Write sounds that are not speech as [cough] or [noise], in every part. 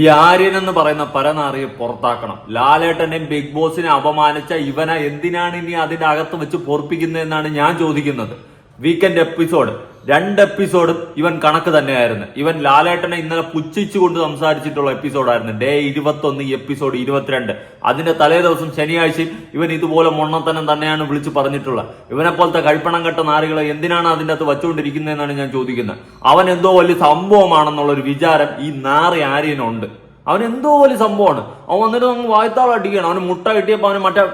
ഈ ആര്യൻ എന്ന് പറയുന്ന പരനാറിയെ പുറത്താക്കണം. ലാലേട്ടനെയും ബിഗ് ബോസിനെ അപമാനിച്ച ഇവനെ എന്തിനാണ് ഇനി അതിന്റെ അകത്ത് വെച്ച് പൊറപ്പിക്കുന്നതെന്നാണ് ഞാൻ ചോദിക്കുന്നത്. വീക്കെൻഡ് എപ്പിസോഡ് രണ്ട് എപ്പിസോഡും ഇവൻ കണക്ക് തന്നെയായിരുന്നു. ഇവൻ ലാലേട്ടനെ ഇന്നലെ പുച്ഛിച്ചുകൊണ്ട് സംസാരിച്ചിട്ടുള്ള എപ്പിസോഡായിരുന്നു ഡേ ഇരുപത്തൊന്ന് എപ്പിസോഡ് ഇരുപത്തിരണ്ട്. അതിന്റെ തലേ ദിവസം ശനിയാഴ്ച ഇവൻ ഇതുപോലെ മൊണ്ണത്തനം തന്നെയാണ് വിളിച്ചു പറഞ്ഞിട്ടുള്ളത്. ഇവനെ പോലത്തെ കഴിപ്പണം കെട്ട നാരികളെ എന്തിനാണ് അതിന്റെ അകത്ത് വച്ചുകൊണ്ടിരിക്കുന്നതെന്നാണ് ഞാൻ ചോദിക്കുന്നത്. അവൻ എന്തോ വലിയ സംഭവമാണെന്നുള്ള ഒരു വിചാരം ഈ നാറി ആര്യനുണ്ട്. അവൻ എന്തോ വലിയ സംഭവമാണ്. അവൻ വന്നിട്ട് നമുക്ക് വായത്താളം അടിക്കണം അവന് മുട്ട കിട്ടിയപ്പോ അവന് മറ്റേ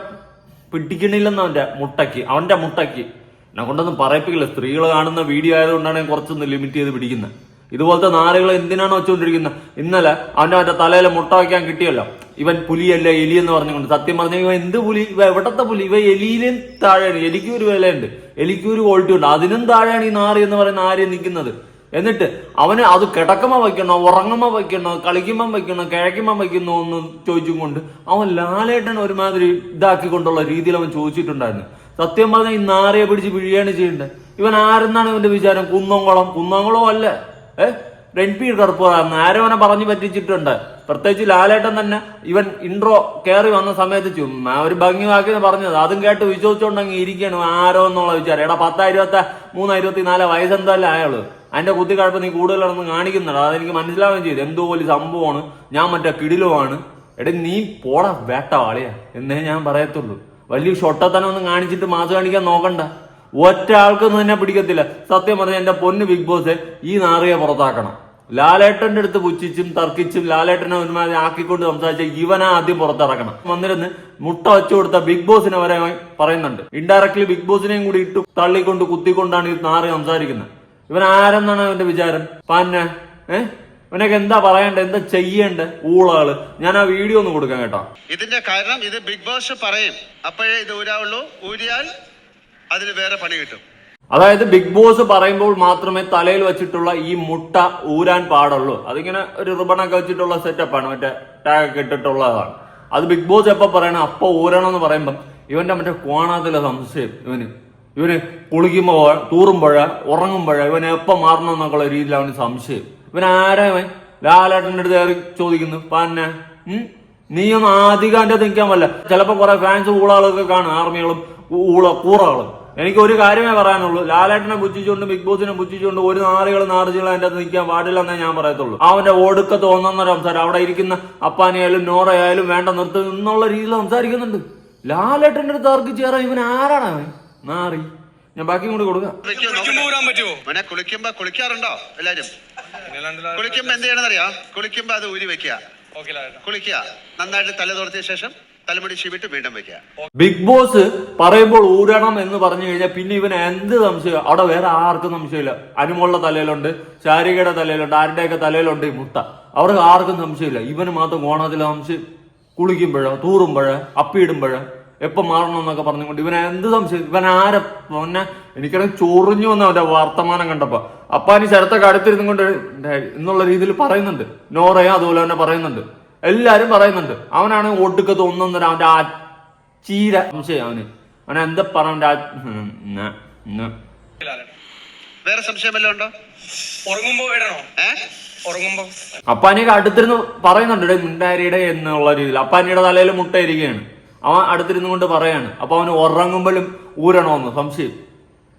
പിടിക്കണില്ലെന്ന് അവന്റെ മുട്ടയ്ക്ക് അവന്റെ മുട്ടയ്ക്ക്. എന്നെ കൊണ്ടൊന്നും പറയിപ്പിക്കില്ല. സ്ത്രീകൾ കാണുന്ന വീഡിയോ ആയതുകൊണ്ടാണ് ഞാൻ കുറച്ചൊന്ന് ലിമിറ്റ് ചെയ്ത് പിടിക്കുന്നത് ഇതുപോലത്തെ നാളുകൾ എന്തിനാണ് വെച്ചുകൊണ്ടിരിക്കുന്നത് ഇന്നലെ അവന്റെ മറ്റേ തലയിൽ മുട്ട വയ്ക്കാൻ കിട്ടിയല്ലോ. ഇവൻ പുലിയല്ല എലി എന്ന് പറഞ്ഞുകൊണ്ട്. സത്യം പറഞ്ഞ ഇവ എന്ത് പുലി? ഇവ എവിടത്തെ പുലി? ഇവ എലിയിലും താഴെയാണ്. എലിക്ക് ഒരു വിലയുണ്ട്. എലിക്ക് ഒരു ക്വാളിറ്റി ഉണ്ട്. അതിനും താഴെയാണ് ഈ നാറി എന്ന് പറയുന്ന ആര്യ നിൽക്കുന്നത്? എന്നിട്ട് അവന് അത് കിടക്കുമ്പോൾ വയ്ക്കണോ? ഉറങ്ങുമ്പോൾ വയ്ക്കണോ? കളിക്കുമ്പോൾ വയ്ക്കണോ? കിഴക്കുമ്പോൾ വയ്ക്കണോ എന്ന് ചോദിച്ചും കൊണ്ട് അവൻ ലാലേട്ടൻ ഒരുമാതിരി ഇതാക്കിക്കൊണ്ടുള്ള രീതിയിൽ അവൻ ചോദിച്ചിട്ടുണ്ടായിരുന്നു. സത്യം പറഞ്ഞാൽ ഈ നാറിയെ പിടിച്ച് വിഴിയാണ് ചെയ്യേണ്ടത് ഇവൻ ആരെന്നാണ് ഇവന്റെ വിചാരം? കുന്നംകുളം. കുന്നംകുളം അല്ല. ഏ? രൺപീർ കർപ്പൂറാന്ന് ആരോ അവനെ പറഞ്ഞു പറ്റിച്ചിട്ടുണ്ട്. പ്രത്യേകിച്ച് ലാലേട്ടൻ തന്നെ ഇവൻ ഇൻട്രോ കയറി വന്ന സമയത്ത് ചുമ്മാ ഒരു ഭംഗി വാക്കിന്ന് പറഞ്ഞത്. അതും കേട്ട് വിശ്വസിച്ചോണ്ടെങ്കിൽ ഇരിക്കണം ആരോ എന്നുള്ള വിചാരം. എടാ പത്താ ഇരുപത്തെ മൂന്നാ ഇരുപത്തി നാല് വയസ്സെന്തല്ലേ അയാൾ. അതിന്റെ കുത്തിക്കഴപ്പ് നീ കൂടുതലാണെന്ന് കാണിക്കുന്നുണ്ട്. അതെനിക്ക് മനസ്സിലാവുകയും ചെയ്തു. എന്തോ വലിയ സംഭവമാണ്. ഞാൻ മറ്റേ കിടിലുമാണ് എടാ നീ പോടാ വേട്ട വാളിയാ. എന്നേ ഞാൻ പറയത്തുള്ളൂ. വലിയ ഷൊട്ടത്തനം ഒന്നും കാണിച്ചിട്ട് മാസ് കാണിക്കാൻ നോക്കണ്ട. ഒറ്റ ആൾക്കൊന്നും തന്നെ പിടിക്കത്തില്ല. സത്യം പറഞ്ഞ എന്റെ പൊന്ന് ബിഗ് ബോസ് ഈ നാറിയെ പുറത്താക്കണം. ലാലേട്ടന്റെ അടുത്ത് പുച്ഛിച്ചും തർക്കിച്ചും ലാലേട്ടനെ ഒരുമാതിരി ആക്കിക്കൊണ്ട് സംസാരിച്ച ഇവനെ ആദ്യം പുറത്തിറക്കണം. വന്നിരുന്ന് മുട്ട വെച്ചു കൊടുത്ത ബിഗ് ബോസിനെ വരെ പറയുന്നുണ്ട്. ഇൻഡയറക്ട്ലി ബിഗ് ബോസിനെയും കൂടി ഇട്ടു തള്ളിക്കൊണ്ട് കുത്തിക്കൊണ്ടാണ് ഈ നാറി സംസാരിക്കുന്നത്. ഇവൻ ആരെന്നാണ് അവന്റെ വിചാരം? പന്നെ? ഏഹ് ഇവനൊക്കെ എന്താ പറയണ്ടേ? എന്താ ചെയ്യണ്ടേ? ഊളാൾ. ഞാൻ ആ വീഡിയോ ഒന്ന് കൊടുക്കാം കേട്ടോ. ഇതിന്റെ കാരണം ഇത് ബിഗ് ബോസ് പറയും. അപ്പോഴേ ഇത് ഊരാവുള്ളൂ. ഊരിയാൽ അതിന് വേറെ പണി കിട്ടും. അതായത് ബിഗ് ബോസ് പറയുമ്പോൾ മാത്രമേ തലയിൽ വെച്ചിട്ടുള്ള ഈ മുട്ട ഊരാൻ പാടുള്ളൂ. അതിങ്ങനെ ഒരു റിബണൊക്കെ വെച്ചിട്ടുള്ള സെറ്റപ്പാണ് മറ്റേ ടാഗ് ഒക്കെ ഇട്ടിട്ടുള്ളതാണ്. അത് ബിഗ് ബോസ് എപ്പോ പറയണം? അപ്പൊ ഊരണം എന്ന് പറയുമ്പം ഇവന്റെ മറ്റേ കോണാത്തിലെ സംശയം ഇവന്. ഇവന് കുളിക്കുമ്പോൾ തൂറുമ്പോഴ ഉറങ്ങുമ്പോഴ ഇവൻ എപ്പോ മാറണം എന്നൊക്കെയുള്ള രീതിയിൽ അവന് സംശയം. ഇവൻ ആരാ ഇവൻ? ലാലേട്ടന്റെ അടുത്ത് കയറി ചോദിക്കുന്നു. പന്നെ നീയൊന്നും ആധികം അതിന്റെ നിൽക്കാൻ പറ്റില്ല. ചിലപ്പോ കുറെ ഫാൻസ് ഊളകളൊക്കെ കാണും ആർമികളും ഊള കൂറകളും. എനിക്ക് ഒരു കാര്യമേ പറയാനുള്ളൂ. ലാലേട്ടനെ പുച്ഛിച്ചുകൊണ്ട് ബിഗ് ബോസിനെ പുച്ഛിച്ചുകൊണ്ട് ഒരു നാളുകൾ നാറുകൾ എന്റെ അത് നിൽക്കാൻ പാടില്ല എന്നേ ഞാൻ പറയത്തുള്ളൂ. അവന്റെ ഒടുക്കത്ത് ഒന്നൊന്നര സംസാരം അവിടെ ഇരിക്കുന്ന അപ്പാനെയായാലും നോറയായാലും വേണ്ട നിർത്തും എന്നുള്ള രീതിയിൽ സംസാരിക്കുന്നുണ്ട്. ലാലേട്ടന്റെ അടുത്ത് ആർക്ക് ഇവൻ ആരാണ് നാറി. ഞാൻ ബാക്കി കൊണ്ട് കൊടുക്കാം. കുളിക്കുമ്പോ കുളിക്കാറുണ്ടോ എല്ലാരും? കുളിക്കുമ്പോ എന്ത് ചെയ്യണമെന്നറിയാം? കുളിക്കുമ്പോ അത് ഊരി വെക്കുക. കുളിക്കുക. നന്നായിട്ട് തല തോർത്തിയ ശേഷം തലമുടി ചീവിട്ട് വീണ്ടും വെക്കുക. ബിഗ് ബോസ് പറയുമ്പോൾ ഊരണം എന്ന് പറഞ്ഞു കഴിഞ്ഞാൽ പിന്നെ ഇവന് എന്ത് സംശയം? അവിടെ വേറെ ആർക്കും സംശയമില്ല. അനുമോളുടെ തലയിലുണ്ട് ശാരികയുടെ തലയിലുണ്ട് ആരുടെയൊക്കെ തലയിലുണ്ട് ഈ മുട്ട അവർക്ക് ആർക്കും സംശയമില്ല. ഇവന് മാത്രം കോണത്തിലെ സംശയം. കുളിക്കുമ്പോഴോ തൂറുമ്പോഴോ അപ്പിയിടുമ്പോഴോ? എപ്പൊ മാറണം എന്നൊക്കെ പറഞ്ഞുകൊണ്ട് ഇവൻ എന്ത് സംശയം? ഇവൻ ആരെ? പിന്നെ എനിക്കാണെങ്കിൽ ചൊറിഞ്ഞു വന്ന അവന്റെ വർത്തമാനം കണ്ടപ്പോ. അപ്പാനി ശരത്തൊക്കെ അടുത്തിരുന്നും കൊണ്ട് എന്നുള്ള രീതിയിൽ പറയുന്നുണ്ട്. നോറയെ അതുപോലെ തന്നെ പറയുന്നുണ്ട്. എല്ലാരും പറയുന്നുണ്ട്. അവനാണ് ഒടുക്കത്ത് ഒന്നൊന്നര അവന്റെ ആ ചീര സംശയം അവന്. അവൻ എന്താ പറഞ്ഞ വേറെ സംശയം വല്ലതും ഉണ്ടോ? ഉറങ്ങുമ്പോ ഇടണോ ഉറങ്ങുമ്പോ. അപ്പാനിയൊക്കെ അടുത്തിരുന്ന് പറയുന്നുണ്ട് "എടേ മിണ്ടാരിയുടെ എന്നുള്ള രീതിയിൽ. അപ്പാനിയുടെ തലയിൽ മുട്ട ഇരിക്കുകയാണ് അവൻ അടുത്തിരുന്നു കൊണ്ട് പറയാണ് അപ്പൊ അവന് ഉറങ്ങുമ്പോഴും ഊരണോന്ന് സംശയം.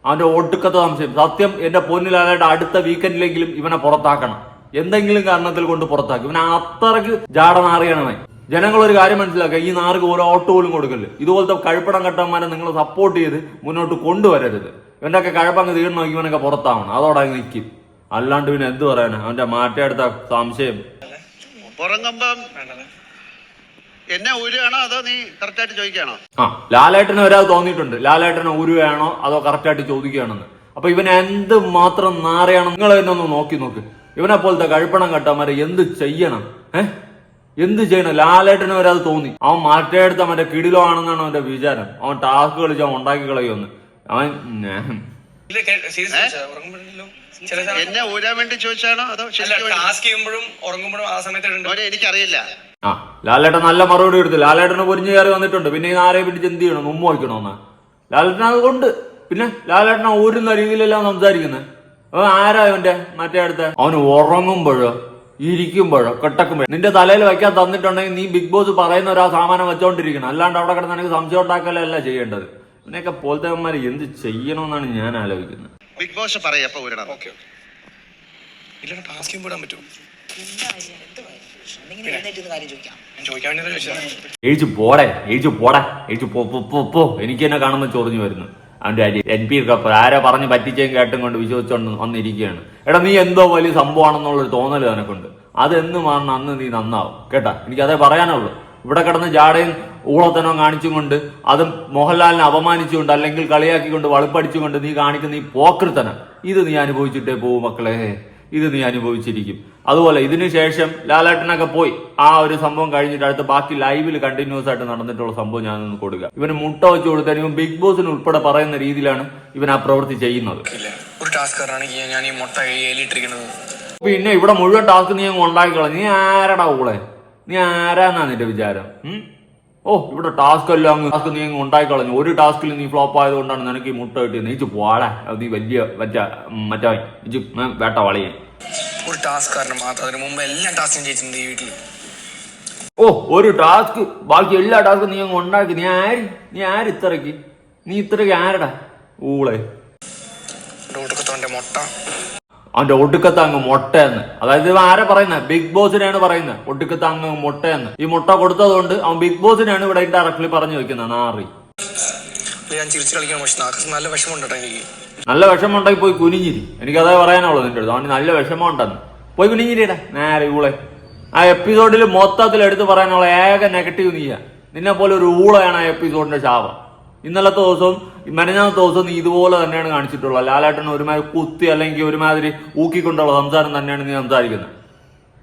അവന്റെ ഒടുക്കത്തെ സംശയം. സത്യം എന്റെ പൊന്നിലാലായിട്ട് അടുത്ത വീക്കെൻഡിലെങ്കിലും ഇവനെ പുറത്താക്കണം. എന്തെങ്കിലും കാരണത്തിൽ കൊണ്ട് പുറത്താക്കും. ഇവനെ അത്രയ്ക്ക് ജാട നാറിയണമേ ജനങ്ങൾ ഒരു കാര്യം മനസ്സിലാക്കുക ഈ നാർക്ക് ഒരു ഓട്ടോ പോലും കൊടുക്കൽ ഇതുപോലത്തെ കഴുപ്പടം കട്ടന്മാരെ നിങ്ങൾ സപ്പോർട്ട് ചെയ്ത് മുന്നോട്ട് കൊണ്ടുവരരുത്. ഇവന്റെ ഒക്കെ കഴപ്പങ്ങ് തീർന്നു ഇവനൊക്കെ പുറത്താവണം. അതോടെ അങ്ങ് നിൽക്കും അല്ലാണ്ട് പിന്നെ എന്ത് പറയാനാ? അവന്റെ മാറ്റിയെടുത്ത സംശയം. ഉറങ്ങുമ്പം എന്നെ ഊരുകയാണോ അതോ നീ കറക്റ്റായിട്ട് ചോദിക്കുകയാണോ? ആ ലാലേട്ടന് ഒരാൾ തോന്നിയിട്ടുണ്ട്. ലാലേട്ടന് ഊരുകയാണോ അതോ കറക്റ്റായിട്ട് ചോദിക്കുകയാണെന്ന്. അപ്പൊ ഇവൻ എന്ത് മാത്രം നാറയാണോ നിങ്ങൾ എന്നൊന്ന് ഒന്ന് നോക്കി നോക്ക്. ഇവനെ പോലത്തെ കഴുപ്പണം കെട്ടമാരെ എന്ത് ചെയ്യണം? ഏഹ് എന്ത് ചെയ്യണം? ലാലേട്ടന് ഒരാൾ തോന്നി. അവൻ മാറ്റയെടുത്ത മറ്റേ കിടിലോ ആണെന്നാണ് അവന്റെ വിചാരം. അവൻ ടാസ്ക് കളിച്ച് അവൻ ഉണ്ടാക്കി കളയുമെന്ന്. അവൻ എന്നെ ഊരാൻ വേണ്ടി ചോദിച്ചാണോ അതോ? ടാസ്ക് ചെയ്യുമ്പോഴും ഉറങ്ങുമ്പോഴും ആ സമയത്ത് എനിക്കറിയില്ല. ലാലേട്ടൻ നല്ല മറുപടി എടുത്തു ലാലേട്ടനെ പൊരിഞ്ഞു കയറി വന്നിട്ടുണ്ട്. പിന്നെ ഈ ആരെ പിടിച്ച് എന്ത് ചെയ്യണം? ഉമ്മ വയ്ക്കണമെന്ന് ലാലേട്ടൻ അത് കൊണ്ട്. പിന്നെ ലാലേട്ടൻ ഊരുന്ന രീതിയിലെല്ലാം സംസാരിക്കുന്നത് അവൻ ആരാ അവന്റെ മറ്റേ അടുത്ത. അവന് ഉറങ്ങുമ്പോഴോ ഇരിക്കുമ്പോഴോ കെട്ടക്കുമ്പോഴോ. നിന്റെ തലയിൽ വയ്ക്കാൻ തന്നിട്ടുണ്ടെങ്കിൽ നീ ബിഗ് ബോസ് പറയുന്ന ഒരാ ആ സാമാനം വെച്ചോണ്ടിരിക്കണം. അല്ലാണ്ട് അവിടെ കിടന്ന് എനിക്ക് സംശയം ഉണ്ടാക്കലല്ല ചെയ്യേണ്ടത്. ഇതിനൊക്കെ പോലത്തെമാര് എന്ത് ചെയ്യണമെന്നാണ് ഞാൻ ആലോചിക്കുന്നത്. ബിഗ് ബോസ് പറയാ അപ്പൊ ഊരണം ഓക്കെ ഇല്ല ടാസ്ക് ചെയ്യുമ്പോൾ ഇടാൻ പറ്റുമോ പോടെ പോടെ പോ പോ, പോ പോ. എനിക്ക് എന്നെ കാണുമ്പോൾ ചൊറിഞ്ഞു വരുന്നു. അവന്റെ അരി എൻ പി കപ്പ് ആരോ പറഞ്ഞ് പറ്റിച്ചേം കേട്ടും കൊണ്ട് വിശ്വസിച്ചോണ്ട് വന്നിരിക്കുകയാണ്. എടാ നീ എന്തോ വലിയ സംഭവമാണെന്നുള്ളൊരു തോന്നൽ നിനക്കുണ്ട് അതെന്ന് മാറണം അന്ന് നീ നന്നാവും. കേട്ടാ? എനിക്ക് അതേ പറയാനുള്ളൂ. ഇവിടെ കിടന്ന് ജാടയും ഊളത്തനോ കാണിച്ചുകൊണ്ട് അതും മോഹൻലാലിനെ അപമാനിച്ചുകൊണ്ട് അല്ലെങ്കിൽ കളിയാക്കിക്കൊണ്ട് വളുപ്പടിച്ചുകൊണ്ട് നീ കാണിക്കുന്ന ഈ പോക്കൃത്തനം ഇത് നീ അനുഭവിച്ചിട്ടേ പോവും മക്കളെ. ഇത് നീ അനുഭവിച്ചിരിക്കും. അതുപോലെ ഇതിനുശേഷം ലാലേട്ടനൊക്കെ പോയി. ആ ഒരു സംഭവം കഴിഞ്ഞിട്ട് അടുത്ത് ബാക്കി ലൈവിൽ കണ്ടിന്യൂസ് ആയിട്ട് നടന്നിട്ടുള്ള സംഭവം ഞാൻ ഒന്ന് കൊടുക്കുക ഇവന് മുട്ട വെച്ച് കൊടുത്താൽ ഇവൻ ബിഗ് ബോസിന് ഉൾപ്പെടെ പറയുന്ന രീതിയിലാണ് ഇവൻ ആ പ്രവൃത്തി ചെയ്യുന്നത്. ഒരു ഞാൻ ഈ മുട്ട ഏലിട്ടിരിക്കുന്നത് പിന്നെ ഇവിടെ മുഴുവൻ ടാസ്ക് നീ അങ്ങ് ഉണ്ടാക്കിക്കള നീ ആരടാ ഊളെ നീ ആരാന്നാണ് നിന്റെ വിചാരം? ഓ ഇവിടെ ടാസ്ക് എല്ലാം അങ്ങ് ടാസ്ക് നീ അങ്ങ് ഉണ്ടാക്കിക്കളഞ്ഞു ഒരു ടാസ്കിൽ നീ ഫ്ലോപ്പ് ആയതുകൊണ്ടാണ് നിനക്ക് ഈ മുട്ട കിട്ടിയത്. നീച്ച് പോടാ. അത് നീ വലിയ മറ്റേ മറ്റേ നീച്ച് വേട്ട വളയേ. ഒരു ടാസ്ക് കാരണം മാത്രം. അതിന് മുമ്പ് എല്ലാം ടാസ്കും ചെയ്തിട്ടുണ്ട് ഈ വീട്ടിൽ ഓ ഒരു ടാസ്ക് ബാക്കി എല്ലാ ടാസ്കും നീ അങ്ങ് ഉണ്ടാക്കി. നീ ആര്? നീ ആര് ഇത്രക്ക് നീ ഇത്രക്ക് ആരടാ? ഊളെ. മുട്ട. അവന്റെ ഒടുക്കത്ത് അങ്ങ് മുട്ടയെന്ന്. അതായത് ഇവ ആരാ പറയുന്നത് ബിഗ് ബോസിനെയാണ് പറയുന്നത് ഒടുക്കത്ത് മുട്ട എന്ന് ഈ മുട്ട കൊടുത്തതുകൊണ്ട് അവൻ ബിഗ് ബോസിനെയാണ് ഇവിടെ ഡയറക്ട്ലി പറഞ്ഞു വെക്കുന്നത്. നാറി. ഞാൻ ചിരിച്ചു കളിക്കണം പക്ഷെ നല്ല വിഷമമുണ്ടോ എനിക്ക്. നല്ല വിഷമമുണ്ടെങ്കിൽ പോയി കുനിഞ്ഞിരി. എനിക്ക് അതേ പറയാനുള്ളൂ നിന്റെ അടുത്ത്. അവന് നല്ല വിഷമം ഉണ്ടെന്ന് പോയി കുനിഞ്ഞിരിടാ നേരെ ഊളെ. ആ എപ്പിസോഡിൽ മൊത്തത്തിൽ എടുത്തു പറയാനുള്ള ഏക നെഗറ്റീവ് നീയാ. നിന്നെ പോലെ ഒരു ഊളയാണ് ആ എപ്പിസോഡിന്റെ ശാപം. ഇന്നലത്തെ ദിവസവും മെനഞ്ഞാമത്തെ ദിവസം നീ ഇതുപോലെ തന്നെയാണ് കാണിച്ചിട്ടുള്ളത്. ലാലാട്ടൻ ഒരുമാതിരി കുത്തി അല്ലെങ്കിൽ ഒരുമാതിരി ഊക്കിക്കൊണ്ടുള്ള സംസാരം തന്നെയാണ് നീ സംസാരിക്കുന്നത്.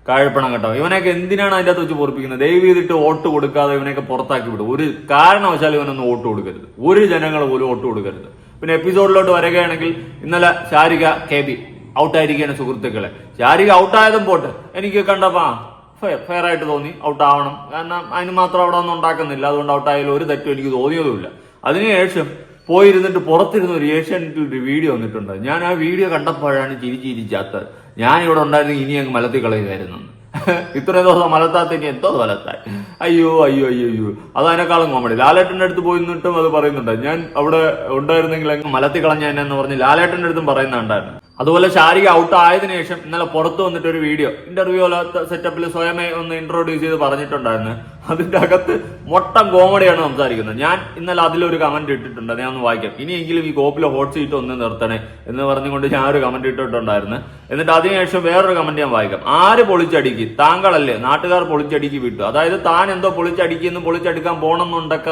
കഴപ്പണം കേട്ടോ. ഇവനൊക്കെ എന്തിനാണ് അതിന്റെ അകത്ത് വെച്ച് പൊറപ്പിക്കുന്നത്? ദയവ് ചെയ്തിട്ട് വോട്ട് കൊടുക്കാതെ ഇവനൊക്കെ പുറത്താക്കി വിടും. ഒരു കാരണവശാലും ഇവനൊന്നും വോട്ട് കൊടുക്കരുത്. ഒരു ജനങ്ങൾ പോലും വോട്ട് കൊടുക്കരുത്. പിന്നെ എപ്പിസോഡിലോട്ട് വരികയാണെങ്കിൽ ഇന്നലെ ശാരിക കെ ബി ഔട്ടായിരിക്കുകയാണ് സുഹൃത്തുക്കളെ. ശാരിക ഔട്ടായതും പോട്ട്. എനിക്ക് കണ്ടപ്പാ ഫെയർ ഫെയർ ആയിട്ട് തോന്നി. ഔട്ടാവണം. കാരണം അതിന് മാത്രം അവിടെ ഒന്നും ഉണ്ടാക്കുന്നില്ല. അതുകൊണ്ട് ഔട്ടായാലും ഒരു തെറ്റും എനിക്ക് തോന്നിയതുമില്ല. അതിനുശേഷം പോയിരുന്നിട്ട് പുറത്തിരുന്ന ഒരു ഏഷ്യാനെറ്റിൽ ഒരു വീഡിയോ വന്നിട്ടുണ്ട്. ഞാൻ ആ വീഡിയോ കണ്ടപ്പോഴാണ് ചിരി ചിരിച്ചാത്തത് ഞാൻ ഇവിടെ ഉണ്ടായിരുന്നു ഇനി അങ്ങ് മലത്തി കളയുമായിരുന്നു [laughs] ഇത്രയും ദിവസം മലത്താത്ത ഇനി എന്തോ മലത്തായി. അയ്യോ അയ്യോ അയ്യോ അയ്യോ. അത് അതിനേക്കാളും കോമഡി ലാലേട്ടന്റെ അടുത്ത് പോയി നിന്നിട്ടും അത് പറയുന്നുണ്ട്. ഞാൻ അവിടെ ഉണ്ടായിരുന്നെങ്കിൽ അങ്ങ് മലത്തി കളഞ്ഞ എന്ന് പറഞ്ഞ് ലാലേട്ടന്റെ അടുത്തും പറയുന്നുണ്ടായിരുന്നു അതുപോലെ ശാരിക ഔട്ട് ആയതിനു ശേഷം ഇന്നലെ പുറത്ത് വന്നിട്ട് ഒരു വീഡിയോ ഇന്റർവ്യൂ അല്ലാത്ത സെറ്റപ്പിൽ സ്വയമേ ഒന്ന് ഇൻട്രോഡ്യൂസ് ചെയ്ത് പറഞ്ഞിട്ടുണ്ടായിരുന്നു. അതിന്റെ അകത്ത് മൊട്ടം കോമഡിയാണ് സംസാരിക്കുന്നത്. ഞാൻ ഇന്നലെ അതിലൊരു കമന്റ് ഇട്ടിട്ടുണ്ട്. ഞാൻ ഒന്ന് വായിക്കാം. ഇനിയെങ്കിലും ഈ കോപ്പിലെ ഹോട്ട് സീറ്റ് ഒന്ന് നിർത്തണേ എന്ന് പറഞ്ഞുകൊണ്ട് ഞാൻ ഒരു കമന്റ് ഇട്ടിട്ടുണ്ടായിരുന്നു. എന്നിട്ട് അതിനുശേഷം വേറൊരു കമന്റ് ഞാൻ വായിക്കാം. ആര് പൊളിച്ചടിക്ക്? താങ്കളല്ലേ. നാട്ടുകാർ പൊളിച്ചടിക്ക് വിട്ടു. അതായത് താൻ എന്തോ പൊളിച്ചടിക്കുന്നു പൊളിച്ചടിക്കാൻ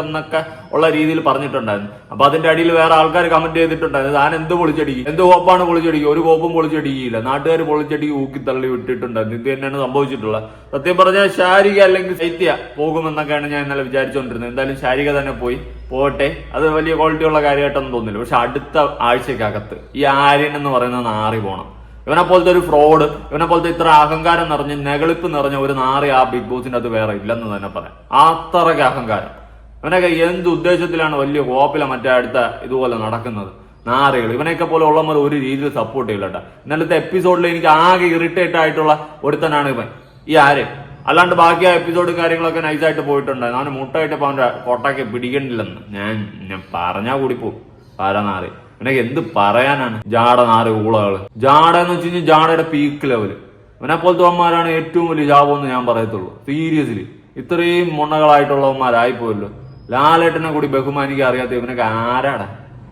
എന്നൊക്കെ ഉള്ള രീതിയിൽ പറഞ്ഞിട്ടുണ്ടായിരുന്നു. അപ്പൊ അതിന്റെ അടിയിൽ വേറെ ആൾക്കാർ കമന്റ് ചെയ്തിട്ടുണ്ടായിരുന്നു. താൻ എന്ത് പൊളിച്ചടിക്കും? എന്ത് കോപ്പാണ് പൊളിച്ചടിക്കുക ഒരു കോപ്പും പൊളിച്ചടിക്കില്ല നാട്ടുകാർ പൊളിച്ചടിക്ക് ഊക്കി തള്ളി വിട്ടിട്ടുണ്ടായിരുന്നു. ഇത് തന്നെയാണ് സംഭവിച്ചിട്ടുള്ളത്. സത്യം പറഞ്ഞാൽ ശാരിക അല്ലെങ്കിൽ ശൈത്യ പോകുമെന്നൊക്കെയാണ് ഞാൻ ഇന്നലെ വിചാരിച്ചുകൊണ്ടിരുന്നത് എന്തായാലും ശാരിക തന്നെ പോയി. പോട്ടെ. അത് വലിയ ക്വാളിറ്റി ഉള്ള കാര്യമായിട്ടൊന്നും തോന്നില്ല. പക്ഷെ അടുത്ത ആഴ്ചക്കകത്ത് ഈ ആര്യൻ എന്ന് പറയുന്ന നാറി പോണം. ഇവനെ പോലത്തെ ഒരു ഫ്രോഡ് ഇവനെ പോലത്തെ ഇത്ര അഹങ്കാരം നിറഞ്ഞ് നെകളിപ്പ് നിറഞ്ഞ ഒരു നാറി ആ ബിഗ് ബോസിന്റെ അത് വേറെ ഇല്ലെന്ന് തന്നെ പറയാം. അത്രയ്ക്ക് അഹങ്കാരം. ഇവനൊക്കെ എന്ത് ഉദ്ദേശത്തിലാണ് വലിയ കോപ്പില മറ്റേ അടുത്ത ഇതുപോലെ നടക്കുന്നത്? നാറികൾ. ഇവനെയൊക്കെ പോലെ ഉള്ളവർ ഒരു രീതിയിൽ സപ്പോർട്ട് ചെയ്യില്ല കേട്ടോ. ഇന്നലത്തെ എപ്പിസോഡിൽ എനിക്ക് ആകെ ഇറിറ്റേറ്റ് ആയിട്ടുള്ള ഒരുത്തനാണ് ഇവൻ. ഈ ആര് അല്ലാണ്ട് ബാക്കി ആ എപ്പിസോഡ് കാര്യങ്ങളൊക്കെ നൈസായിട്ട് പോയിട്ടുണ്ട്. അവന് മുട്ടായിട്ട് അവന്റെ കൊട്ടയ്ക്ക് പിടിക്കണ്ടില്ലെന്ന് ഞാൻ ഞാൻ പറഞ്ഞാൽ കൂടി പോകും പാരനാറി പിന്നെ എന്ത് പറയാനാണ്? ജാട നാറ് ഊളകൾ. ജാട എന്ന് വെച്ച് കഴിഞ്ഞാൽ ജാടയുടെ പീക്ക് ലെവൽ ഇവനെ പോലത്തെ അവന്മാരാണ് ഏറ്റവും വലിയ ജാപം എന്ന് ഞാൻ പറയത്തുള്ളൂ. സീരിയസ്ലി ഇത്രയും മുണ്ണകളായിട്ടുള്ളവന്മാരായി പോയല്ലോ. ലാലേട്ടനെ കൂടി ബഹുമാനിക്കാൻ അറിയാത്ത ഇവനൊക്കെ ആരാടാ?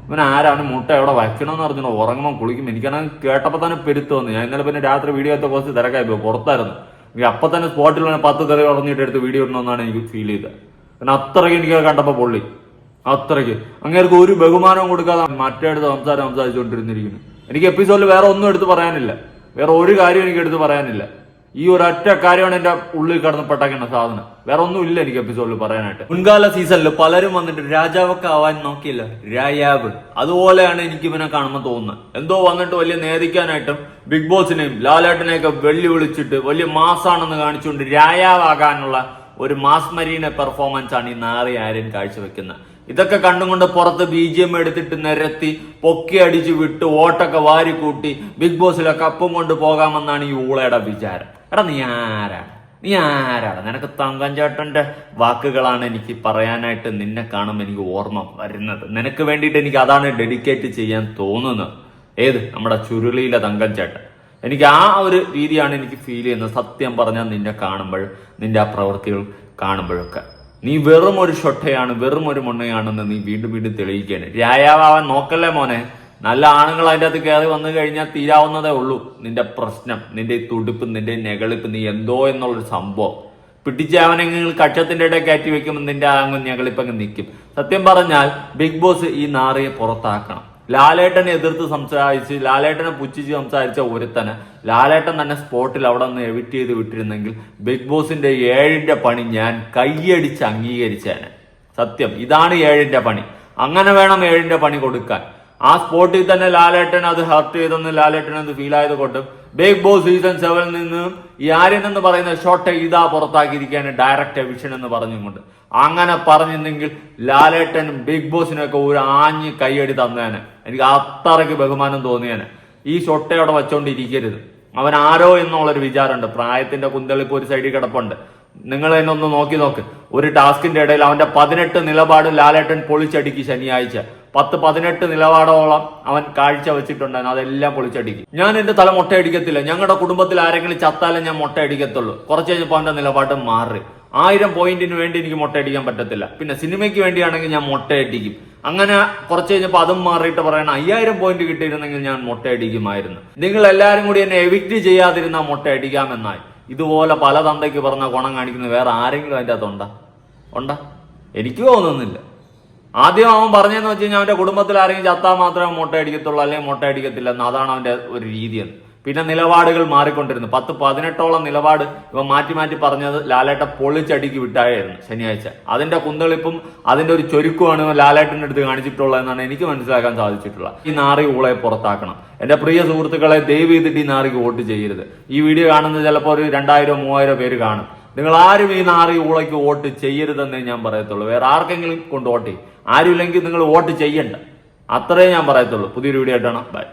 ഇവൻ ആരാണ്? മുട്ട എവിടെ വയ്ക്കണമെന്ന് അറിഞ്ഞോ ഉറങ്ങുമ്പോൾ കുളിക്കും. എനിക്കാണെങ്കിൽ കേട്ടപ്പോൾ തന്നെ പെരുത്തു വന്നു. ഞാൻ ഇന്നലെ പിന്നെ രാത്രി വീഡിയോ എത്ത കുറച്ച് തിരക്കായി പോയി. പുറത്തായിരുന്നു. അപ്പം തന്നെ സ്പോട്ടിൽ തന്നെ പത്ത് തെറി ഉറങ്ങിയിട്ട് എടുത്ത് വീഡിയോ ഇടണമെന്നാണ് എനിക്ക് ഫീൽ ചെയ്തത്. പിന്നെ അത്രയ്ക്ക് എനിക്ക് കണ്ടപ്പോൾ പൊള്ളി. അത്രയ്ക്ക്. അങ്ങേർക്ക് ഒരു ബഹുമാനവും കൊടുക്കാതെ മറ്റേടുത്ത് സംസാരം സംസാരിച്ചുകൊണ്ടിരുന്നിരിക്കുന്നു. എനിക്ക് എപ്പിസോഡിൽ വേറെ ഒന്നും എടുത്ത് പറയാനില്ല. വേറെ ഒരു കാര്യം എനിക്ക് എടുത്ത് പറയാനില്ല. ഈ ഒരൊറ്റ കാര്യമാണ് എന്റെ ഉള്ളിൽ കടന്ന് പെട്ടാക്കേണ്ട സാധനം. വേറെ ഒന്നും ഇല്ല എനിക്ക് എപ്പിസോഡിൽ പറയാനായിട്ട്. മുൻകാല സീസണിൽ പലരും വന്നിട്ട് രാജാവൊക്കെ ആവാൻ നോക്കിയില്ല. രാജാവ് അതുപോലെയാണ് എനിക്ക് ഇവനെ കാണുമ്പോൾ തോന്നുന്നത്. എന്തോ വന്നിട്ട് വലിയ നേദിക്കാനായിട്ടും ബിഗ് ബോസിനെയും ലാലേട്ടനെയൊക്കെ വെള്ളി വിളിച്ചിട്ട് വലിയ മാസാണെന്ന് കാണിച്ചുകൊണ്ട് രായാവാകാനുള്ള ഒരു മാസ് മരീന പെർഫോമൻസ് ആണ് ഈ നാറി ആര്യൻ കാഴ്ചവെക്കുന്നത്. ഇതൊക്കെ കണ്ടുകൊണ്ട് പുറത്ത് ബി ജി എം എടുത്തിട്ട് നിരത്തി പൊക്കി അടിച്ച് വിട്ട് ഓട്ടൊക്കെ വാരി കൂട്ടി ബിഗ് ബോസിലെ കപ്പും കൊണ്ട് പോകാമെന്നാണ് ഈ ഊളയുടെ വിചാരം. എടാ നീ ആരാണ് നീ ആരാണ് നിനക്ക് തങ്കം ചേട്ടന്റെ വാക്കുകളാണ് എനിക്ക് പറയാനായിട്ട് നിന്നെ കാണുമ്പോൾ എനിക്ക് ഓർമ്മ വരുന്നത്. നിനക്ക് വേണ്ടിയിട്ട് എനിക്ക് അതാണ് ഡെഡിക്കേറ്റ് ചെയ്യാൻ തോന്നുന്നത്. ഏത്? നമ്മുടെ ചുരുളിയിലെ തങ്കം ചേട്ടൻ എനിക്ക് ആ ഒരു രീതിയാണ് എനിക്ക് ഫീൽ ചെയ്യുന്നത്. സത്യം പറഞ്ഞാൽ നിന്നെ കാണുമ്പോൾ നിന്റെ ആ പ്രവൃത്തികൾ കാണുമ്പോഴൊക്കെ. നീ വെറും ഒരു ഷൊട്ടയാണ് വെറും ഒരു മുണ്ണയാണെന്ന് നീ വീണ്ടും വീണ്ടും തെളിയിക്കുകയാണ്. രായാവാൻ നോക്കല്ലേ മോനെ? നല്ല ആണുങ്ങൾ അതിന്റെ അകത്ത് കയറി വന്നു കഴിഞ്ഞാൽ തീരാവുന്നതേ ഉള്ളൂ. നിന്റെ പ്രശ്നം നിന്റെ ഈ തുടുപ്പ് നിന്റെ ഈ നെകളിപ്പ് നീ എന്തോ എന്നുള്ളൊരു സംഭവം. പിടിച്ച് അവനെങ്കിൽ കക്ഷത്തിന്റെ ഇടയിൽ കയറ്റി വെക്കുമ്പോൾ നിന്റെ അങ്ങ് ഞങ്ങളിപ്പങ്ങ് നിൽക്കും സത്യം പറഞ്ഞാൽ ബിഗ് ബോസ് ഈ നാറിയെ പുറത്താക്കണം. ലാലേട്ടനെ എതിർത്ത് സംസാരിച്ച് ലാലേട്ടനെ പുച്ഛിച്ച് സംസാരിച്ച ഒരുത്തനെ ലാലേട്ടൻ തന്നെ സ്പോട്ടിൽ അവിടെ നിന്ന് എവിറ്റ് ചെയ്ത് വിട്ടിരുന്നെങ്കിൽ ബിഗ് ബോസിന്റെ ഏഴിന്റെ പണി ഞാൻ കൈയടിച്ച് അംഗീകരിച്ചേനെ. സത്യം ഇതാണ് ഏഴിന്റെ പണി. അങ്ങനെ വേണം ഏഴിന്റെ പണി കൊടുക്കാൻ. ആ സ്പോട്ടിൽ തന്നെ ലാലേട്ടൻ അത് ഹർട്ട് ചെയ്തെന്ന് ലാലേട്ടൻ എന്ന് ഫീൽ ആയത് കൊണ്ടും ബിഗ് ബോസ് സീസൺ സെവനിൽ നിന്ന് ഈ ആര്യൻ എന്ന് പറയുന്ന ഷോട്ട് ഇതാ പുറത്താക്കിയിരിക്കുകയാണ് ഡയറക്റ്റ് എവിഷൻ എന്ന് പറഞ്ഞുകൊണ്ട്. അങ്ങനെ പറഞ്ഞിരുന്നെങ്കിൽ ലാലേട്ടൻ ബിഗ് ബോസിനൊക്കെ ഒരു ആഞ്ഞ് കൈയടി തന്നേനെ. എനിക്ക് അത്രയ്ക്ക് ബഹുമാനം തോന്നിയേനെ. ഈ ഷൊട്ടയോടെ അവിടെ വെച്ചോണ്ടിരിക്കരുത്. അവൻ ആരോ എന്നുള്ളൊരു വിചാരമുണ്ട്. പ്രായത്തിന്റെ കുന്തളിപ്പ് ഒരു സൈഡിൽ കിടപ്പുണ്ട്. നിങ്ങൾ തന്നെ ഒന്ന് നോക്കി നോക്ക്. ഒരു ടാസ്കിന്റെ ഇടയിൽ അവന്റെ പതിനെട്ട് നിലപാട് ലാലേട്ടൻ പൊളിച്ചടിക്ക് ശനിയാഴ്ച. പത്ത് പതിനെട്ട് നിലപാടോളം അവൻ കാഴ്ച വെച്ചിട്ടുണ്ടായിരുന്നു. അതെല്ലാം പൊളിച്ചടിക്കും. ഞാൻ എന്റെ തല മുട്ടയടിക്കത്തില്ല. ഞങ്ങളുടെ കുടുംബത്തിൽ ആരെങ്കിലും ചത്താലേ ഞാൻ മുട്ടയടിക്കത്തുള്ളൂ. കുറച്ച് കഴിഞ്ഞപ്പോൾ അവന്റെ നിലപാട് മാറി. ആയിരം പോയിന്റിന് വേണ്ടി എനിക്ക് മുട്ടയടിക്കാൻ പറ്റത്തില്ല. പിന്നെ സിനിമയ്ക്ക് വേണ്ടിയാണെങ്കിൽ ഞാൻ മുട്ടയടിക്കും. അങ്ങനെ കുറച്ച് കഴിഞ്ഞപ്പോൾ അതും മാറിയിട്ട് പറയണം അയ്യായിരം പോയിന്റ് കിട്ടിയിരുന്നെങ്കിൽ ഞാൻ മുട്ടയടിക്കുമായിരുന്നു. നിങ്ങൾ എല്ലാവരും കൂടി എന്നെ എവിക്റ്റ് ചെയ്യാതിരുന്ന മുട്ടയടിക്കാമെന്നായി. ഇതുപോലെ പല തന്തയ്ക്ക് പറഞ്ഞ ഗുണം കാണിക്കുന്ന വേറെ ആരെങ്കിലും അതിന്റെ അകത്തുണ്ടാ? ഉണ്ടാ? എനിക്ക് തോന്നുന്നില്ല. ആദ്യം അവൻ പറഞ്ഞതെന്ന് വെച്ച് കഴിഞ്ഞാൽ അവന്റെ കുടുംബത്തിൽ ആരെങ്കിലും ചത്താൽ മാത്രമേ മുട്ട അടിക്കത്തുള്ളൂ അല്ലെങ്കിൽ മുട്ട അടിക്കത്തില്ല എന്ന് അതാണ് അവന്റെ ഒരു രീതി എന്ന് പിന്നെ നിലപാടുകൾ മാറിക്കൊണ്ടിരുന്നു. പത്ത് പതിനെട്ടോളം നിലപാട് ഇവ മാറ്റി മാറ്റി പറഞ്ഞത് ലാലേട്ട പൊളിച്ചടിക്ക് വിട്ടായിരുന്നു ശനിയാഴ്ച. അതിന്റെ കുന്തളിപ്പും അതിന്റെ ഒരു ചൊരുക്കുമാണ് ലാലേട്ടന്റെ അടുത്ത് കാണിച്ചിട്ടുള്ളതെന്നാണ് എനിക്ക് മനസ്സിലാക്കാൻ സാധിച്ചിട്ടുള്ളത്. ഈ നാറി ഊളെ പുറത്താക്കണം. എന്റെ പ്രിയ സുഹൃത്തുക്കളെ ദയവ് ചെയ്തിട്ട് ഈ നാറിക്ക് വോട്ട് ചെയ്യരുത്. ഈ വീഡിയോ കാണുന്നത് ചിലപ്പോൾ ഒരു രണ്ടായിരോ മൂവായിരോ പേര് കാണും. നിങ്ങൾ ആരും ഈ നാറി ഊളയ്ക്ക് വോട്ട് ചെയ്യരുതെന്നേ ഞാൻ പറയത്തുള്ളൂ. വേറെ ആർക്കെങ്കിലും കൊണ്ട് വോട്ട് ചെയ്യും. ആരുമില്ലെങ്കിൽ നിങ്ങൾ വോട്ട് ചെയ്യണ്ട. അത്രേ ഞാൻ പറയത്തുള്ളൂ. പുതിയൊരു വീഡിയോ ആയിട്ടാണ് ബൈ